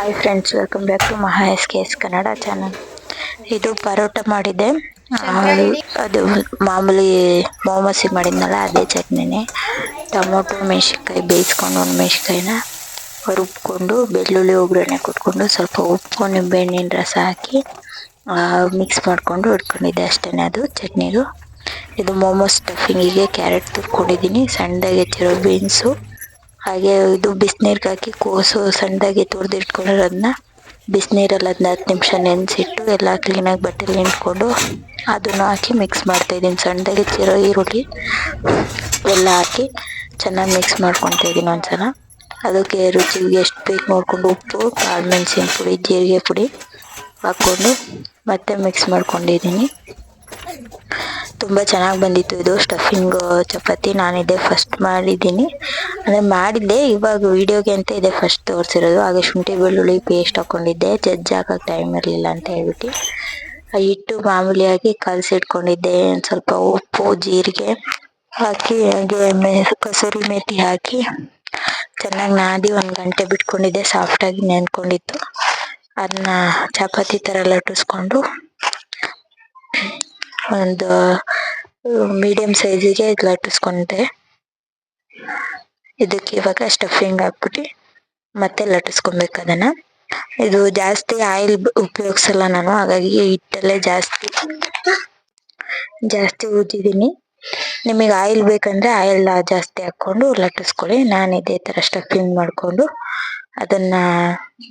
Hi friends welcome back to Maha S K S Kannada channel ಇದು ಪರೋಟ ಮಾಡಿದೆ ಆ, ಅದು ಮಾಮೂಲಿ ಮೊಮೋಸಿ ಮಾಡಿದ್ನಲ್ಲ ಅದೇ ಚಟ್ನಿನೇ. ಟೊಮೊಟೊ ಮೆಣಸಿನ್ಕಾಯಿ ಬೇಯಿಸ್ಕೊಂಡು ಒಂದು ಮೆಣಸಿನ್ಕಾಯಿನ ರುಬ್ಕೊಂಡು ಬೆಳ್ಳುಳ್ಳಿ ಒಗ್ಗರಣೆ ಕೊಟ್ಕೊಂಡು ಸ್ವಲ್ಪ ಉಪ್ಪು ನಿಂಬೆಹಣ್ಣಿನ ರಸ ಹಾಕಿ ಮಿಕ್ಸ್ ಮಾಡಿಕೊಂಡು ಇಟ್ಕೊಂಡಿದ್ದೆ ಅಷ್ಟೇ ಅದು ಚಟ್ನಿದು. ಇದು ಮೋಮೋಸ್ ಸ್ಟಫಿಂಗಿಗೆ ಕ್ಯಾರೆಟ್ ತುರ್ಕೊಂಡಿದ್ದೀನಿ. ಸಣ್ಣದಾಗಿ ಹೆಚ್ಚಿರೋ ಬೀನ್ಸು ಹಾಗೆ ಇದು ಬಿಸಿನೀರ್ಗೆ ಹಾಕಿ ಕೋಸು ಸಣ್ಣದಾಗಿ ತುರಿದಿಟ್ಕೊಂಡಿರೋದನ್ನ ಬಿಸಿನೀರಲ್ಲಿ ಅದನ್ನ ಹತ್ತು ನಿಮಿಷ ನೆನೆಸಿಟ್ಟು ಎಲ್ಲ ಕ್ಲೀನಾಗಿ ಬಟ್ಟೆಲಿ ನಿಂತ್ಕೊಂಡು ಅದನ್ನು ಹಾಕಿ ಮಿಕ್ಸ್ ಮಾಡ್ತಾಯಿದ್ದೀನಿ ಸಣ್ಣದಾಗಿ ಚಿರೋ ಈರುಳ್ಳಿ ಎಲ್ಲ ಹಾಕಿ ಚೆನ್ನಾಗಿ ಮಿಕ್ಸ್ ಮಾಡ್ಕೊತಾ ಇದ್ದೀನಿ ಒಂದ್ಸಲ. ಅದಕ್ಕೆ ರುಚಿಗೆ ಎಷ್ಟು ಬೇಕು ನೋಡಿಕೊಂಡು ಉಪ್ಪು, ಕಾಳು, ಮೆಣಸಿನ ಪುಡಿ, ಜೀರಿಗೆ ಪುಡಿ ಹಾಕ್ಕೊಂಡು ಮತ್ತೆ ಮಿಕ್ಸ್ ಮಾಡ್ಕೊಂಡಿದ್ದೀನಿ. ತುಂಬ ಚೆನ್ನಾಗಿ ಬಂದಿತ್ತು ಇದು ಸ್ಟಫಿಂಗ್ ಚಪಾತಿ. ನಾನಿದೆ ಫಸ್ಟ್ ಮಾಡಿದ್ದೀನಿ. ಅಂದರೆ ಮಾಡಿದ್ದೆ, ಇವಾಗ ವಿಡಿಯೋಗೆ ಅಂತ ಇದೆ ಫಸ್ಟ್ ತೋರಿಸಿರೋದು. ಹಾಗೆ ಶುಂಠಿ, ಬೆಳ್ಳುಳ್ಳಿ ಪೇಸ್ಟ್ ಹಾಕೊಂಡಿದ್ದೆ. ಜಜ್ಜಿ ಹಾಕೋಕೆ ಟೈಮ್ ಇರಲಿಲ್ಲ ಅಂತ ಹೇಳ್ಬಿಟ್ಟು. ಹಿಟ್ಟು ಮಾಮೂಲಿಯಾಗಿ ಕಲಸಿಟ್ಕೊಂಡಿದ್ದೆ ಒಂದು ಸ್ವಲ್ಪ ಉಪ್ಪು, ಜೀರಿಗೆ ಹಾಕಿ, ಹಾಗೆ ಕಸೂರಿ ಮೇಥಿ ಹಾಕಿ ಚೆನ್ನಾಗಿ ನಾದಿ ಒಂದು ಗಂಟೆ ಬಿಟ್ಕೊಂಡಿದ್ದೆ. ಸಾಫ್ಟಾಗಿ ನೆನ್ಕೊಂಡಿತ್ತು. ಅದನ್ನ ಚಪಾತಿ ಥರ ಲಟ್ಟಿಸ್ಕೊಂಡು ಒಂದು ಮೀಡಿಯಂ ಸೈಜಿಗೆ ಲಟ್ಟಿಸ್ಕೊಂಡೆ ಇದಕ್ಕೆ ಇವಾಗ ಸ್ಟಫಿಂಗ್ ಹಾಕ್ಬಿಟ್ಟು ಮತ್ತೆ ಲಟ್ಟಿಸ್ಕೊಬೇಕು ಅದನ್ನ. ಇದು ಜಾಸ್ತಿ ಆಯಿಲ್ ಉಪಯೋಗಿಸಲ್ಲ ನಾನು, ಹಾಗಾಗಿ ಹಿಟ್ಟಲ್ಲೇ ಜಾಸ್ತಿ ಜಾಸ್ತಿ ಉಜ್ಜಿದ್ದೀನಿ ನಿಮಗೆ ಆಯಿಲ್ ಬೇಕಂದ್ರೆ ಆಯಿಲ್ ಜಾಸ್ತಿ ಹಾಕೊಂಡು ಲಟ್ಟಿಸ್ಕೊಳ್ಳಿ. ನಾನು ಇದೇ ಥರ ಸ್ಟಫಿಂಗ್ ಮಾಡಿಕೊಂಡು ಅದನ್ನ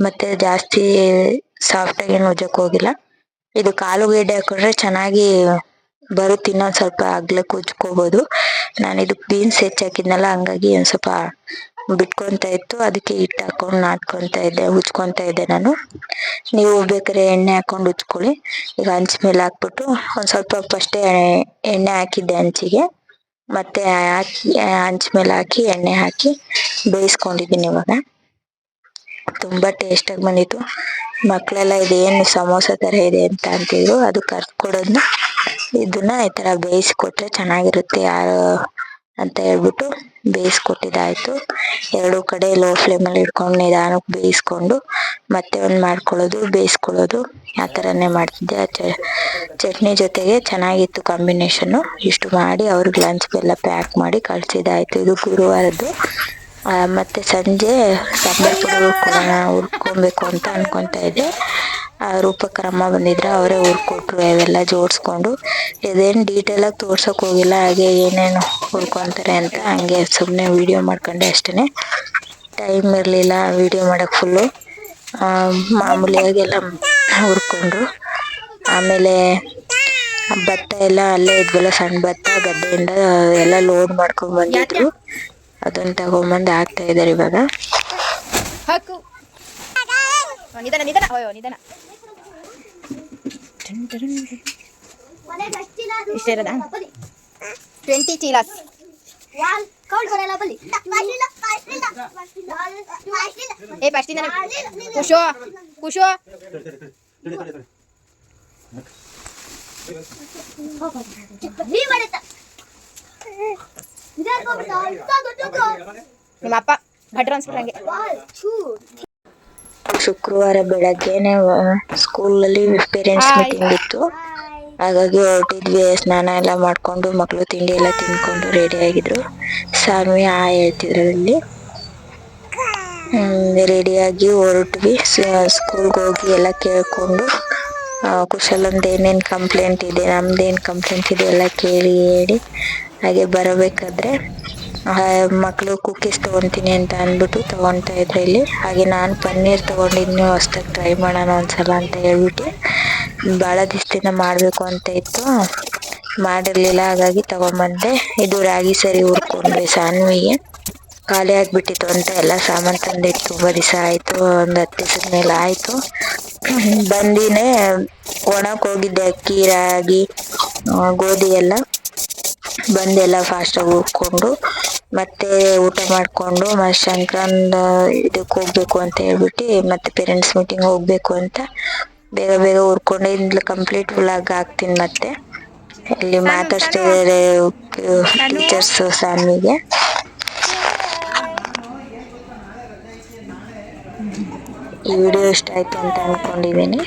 ಮತ್ತೆ ಜಾಸ್ತಿ ಸಾಫ್ಟಾಗಿ ಏನು ಹೋಗಿಲ್ಲ. ಇದು ಕಾಲುಗೆಡ್ಡೆ ಹಾಕೊಂಡ್ರೆ ಚೆನ್ನಾಗಿ ಬರುತ್ತೆ, ಇನ್ನೊಂದು ಸ್ವಲ್ಪ ಅಗ್ಲಕ್ಕೆ ಉಜ್ಕೋಬಹುದು ನಾನು ಇದಕ್ಕೆ ಬೀನ್ಸ್ ಹೆಚ್ಚಾಕಿದ್ನಲ್ಲ ಹಂಗಾಗಿ ಒಂದು ಸ್ವಲ್ಪ ಬಿಟ್ಕೊಂತ ಇತ್ತು. ಅದಕ್ಕೆ ಹಿಟ್ಟು ಹಾಕೊಂಡು ನಾದ್ಕೊಂತ ಇದ್ದೆ ಉಜ್ಕೊಂತ ಇದ್ದೆ ನಾನು. ನೀವು ಬೇಕಾದ್ರೆ ಎಣ್ಣೆ ಹಾಕೊಂಡು ಉಜ್ಕೊಳ್ಳಿ ಈಗ ಹಂಚ್ ಮೇಲೆ ಹಾಕ್ಬಿಟ್ಟು ಒಂದು ಸ್ವಲ್ಪ ಫಸ್ಟೇ ಎಣ್ಣೆ ಹಾಕಿದ್ದೆ ಹಂಚಿಗೆ. ಮತ್ತೆ ಹಾಕಿ, ಹಂಚ್ ಮೇಲೆ ಹಾಕಿ, ಎಣ್ಣೆ ಹಾಕಿ ಬೇಯಿಸ್ಕೊಂಡಿದ್ದೀನಿ ಇವಾಗ. ತುಂಬಾ ಟೇಸ್ಟಾಗಿ ಬಂದಿತ್ತು. ಮಕ್ಕಳೆಲ್ಲ ಇದೇನು ಸಮೋಸ ತರ ಇದೆ ಅಂತ ಅಂತಿದ್ರು, ಅದು ಕರ್ಕೊಡೋದ್ನ ಇದನ್ನ ಈ ತರ ಬೇಯಿಸ್ಕೊಟ್ರೆ ಚೆನ್ನಾಗಿರುತ್ತೆ ಯಾರು ಅಂತ ಹೇಳ್ಬಿಟ್ಟು ಬೇಯಿಸ್ಕೊಟ್ಟಿದ್ದಾಯ್ತು. ಎರಡು ಕಡೆ ಲೋ ಫ್ಲೇಮ್ ಅಲ್ಲಿ ಇಟ್ಕೊಂಡು ನಿಧಾನಕ್ಕೆ ಬೇಯಿಸ್ಕೊಂಡು ಮತ್ತೆ ಒಂದ್ ಮಾಡ್ಕೊಳ್ಳೋದು, ಬೇಯಿಸ್ಕೊಳ್ಳೋದು, ಆ ಥರನೇ ಮಾಡ್ತಿದ್ದೆ. ಚಟ್ನಿ ಜೊತೆಗೆ ಚೆನ್ನಾಗಿತ್ತು ಕಾಂಬಿನೇಷನ್ ಇಷ್ಟು ಮಾಡಿ ಅವ್ರಿಗೆ ಲಂಚ್ ಬೆಲ್ಲ ಪ್ಯಾಕ್ ಮಾಡಿ ಕಳಿಸಿದ್ದಾಯಿತು. ಇದು ಗುರುವಾರದ್ದು. ಮತ್ತೆ ಸಂಜೆ ಸಾಂಬಾರು ಪುಡಿ ಹುರ್ಕೊಳ್ಳೋಣ ಹುರ್ಕೊಬೇಕು ಅಂತ ಅನ್ಕೊಂತ ಇದ್ದೆ. ಆ ರೂಪಕರಮ್ಮ ಬಂದಿದ್ರೆ ಅವರೇ ಹುರ್ಕೊಟ್ರು ಅವೆಲ್ಲ ಜೋಡಿಸ್ಕೊಂಡು. ಇದೇನು ಡೀಟೇಲ್ ಆಗಿ ತೋರ್ಸಕ್ ಹೋಗಿಲ್ಲ ಹಾಗೆ ಏನೇನು ಹುರ್ಕೊಂತಾರೆ ಅಂತ ಹಂಗೆ ಸುಮ್ಮನೆ ವಿಡಿಯೋ ಮಾಡ್ಕೊಂಡೆ ಅಷ್ಟೇನೆ. ಟೈಮ್ ಇರಲಿಲ್ಲ ವಿಡಿಯೋ ಮಾಡಕ್ ಫುಲ್ಲು ಮಾಮೂಲಿಯಾಗಿ ಎಲ್ಲ ಹುರ್ಕೊಂಡ್ರು. ಆಮೇಲೆ ಭತ್ತ ಎಲ್ಲ ಅಲ್ಲೇ ಇದ್ವಲ್ಲ ಸಣ್ಣ ಭತ್ತ ಗದ್ದೆಯಿಂದ ಎಲ್ಲ ಲೋಡ್ ಮಾಡ್ಕೊಂಡ್ ಬಂದಿದ್ರು. ಅದನ್ನ ತಗೊಂಬಂದು ಹಾಕ್ತಾ ಇದಾರೆ ಇವಾಗ. ನಿಧಾನ ನಿಧಾನ ಅಯ್ಯೋ ನಿಧಾನ ಇಷ್ಟೇ ಇರೋದಾ ಟ್ವೆಂಟಿ ಚೀಲಾಸ್ ಏ ಫಸ್ಟ್ ಇಂದ ಕುಶೋ ಕುಶೋ ನಿಮ್ಮ ಅಪ್ಪ ಭಟ್ರು ಅನ್ಸ್ಬಿಟ್ರಂಗೆ ಶುಕ್ರವಾರ ಬೆಳಗ್ಗೆನೆ ಸ್ಕೂಲಲ್ಲಿ ಪೇರೆಂಟ್ಸ್ ಮೀಟಿಂಗ್ ಇತ್ತು. ಹಾಗಾಗಿ ಹೊರಟಿದ್ವಿ ಸ್ನಾನ ಎಲ್ಲ ಮಾಡ್ಕೊಂಡು ಮಕ್ಕಳು ತಿಂಡಿ ಎಲ್ಲ ತಿನ್ಕೊಂಡು ರೆಡಿ ಆಗಿದ್ರು. ಸಾನ್ವಿ ಆ ಹೇಳ್ತಿದ್ರು ಇಲ್ಲಿ ರೆಡಿಯಾಗಿ ಹೊರಟ್ವಿ. ಸ್ಕೂಲ್ಗೆ ಹೋಗಿ ಎಲ್ಲ ಕೇಳಿಕೊಂಡು ಕುಶಲಂದು ಏನೇನು ಕಂಪ್ಲೇಂಟ್ ಇದೆ ನಮ್ದೇನು ಕಂಪ್ಲೇಂಟ್ ಇದೆ ಎಲ್ಲ ಕೇಳಿ ಹೇಳಿ ಹಾಗೆ ಬರಬೇಕಾದ್ರೆ ಮಕ್ಕಳು ಕುಕ್ಕೀಸ್ ತಗೊಂತೀನಿ ಅಂತ ಅಂದ್ಬಿಟ್ಟು ತಗೊತಾ ಇದ್ರು ಇಲ್ಲಿ. ಹಾಗೆ ನಾನು ಪನ್ನೀರ್ ತಗೊಂಡಿದ್ನಿ ಹೊಸ್ದಾಗಿ ಟ್ರೈ ಮಾಡೋಣ ಒಂದ್ಸಲ ಅಂತ ಹೇಳ್ಬಿಟ್ಟು ಭಾಳ ದಿವಸದಿಂದ ಮಾಡಬೇಕು ಅಂತ ಇತ್ತು. ಮಾಡಿರಲಿಲ್ಲ, ಹಾಗಾಗಿ ತಗೊಂಬಂದೆ. ಇದು ರಾಗಿ ಸರಿ ಹುರ್ಕೊಂಡ್ವಿ ಸಾನ್ವಿಗೆ. ಖಾಲಿ ಆಗಿಬಿಟ್ಟಿತ್ತು ಅಂತ ಎಲ್ಲ ಸಾಮಾನು ತಂದಿಟ್ಟು ತುಂಬ ದಿವಸ ಆಯಿತು, ಒಂದು ಹತ್ತು ದಿವಸದ ಮೇಲೆ ಆಯಿತು. ಬಂದಿನೇ ಒಣಕ್ಕೆ ಹೋಗಿದ್ದೆ, ಅಕ್ಕಿ, ರಾಗಿ ಗೋಧಿ ಎಲ್ಲ. ಬಂದೆಲ್ಲ ಫಾಸ್ಟಾಗಿ ಹುರ್ಕೊಂಡು ಮತ್ತೆ ಊಟ ಮಾಡ್ಕೊಂಡು ಮತ್ತೆ ಸಂಕ್ರಾಂತ ಇದಕ್ಕೆ ಹೋಗ್ಬೇಕು ಅಂತ ಹೇಳ್ಬಿಟ್ಟು ಮತ್ತೆ ಪೇರೆಂಟ್ಸ್ ಮೀಟಿಂಗ್ ಹೋಗ್ಬೇಕು ಅಂತ ಬೇಗ ಬೇಗ ಹುರ್ಕೊಂಡು ಇಂದ್ಲು ಕಂಪ್ಲೀಟ್ ವ್ಲಾಗ್ ಹಾಕ್ತೀನಿ ಮತ್ತೆ. ಇಲ್ಲಿ ಮಾತಾಡ್ತಿದ್ದಾರೆ ಟೀಚರ್ಸ್ ಸಾಮಿಗೆ ಈ ವಿಡಿಯೋ ಇಷ್ಟ ಆಯ್ತು ಅಂತ ಅನ್ಕೊಂಡಿದ್ದೀನಿ.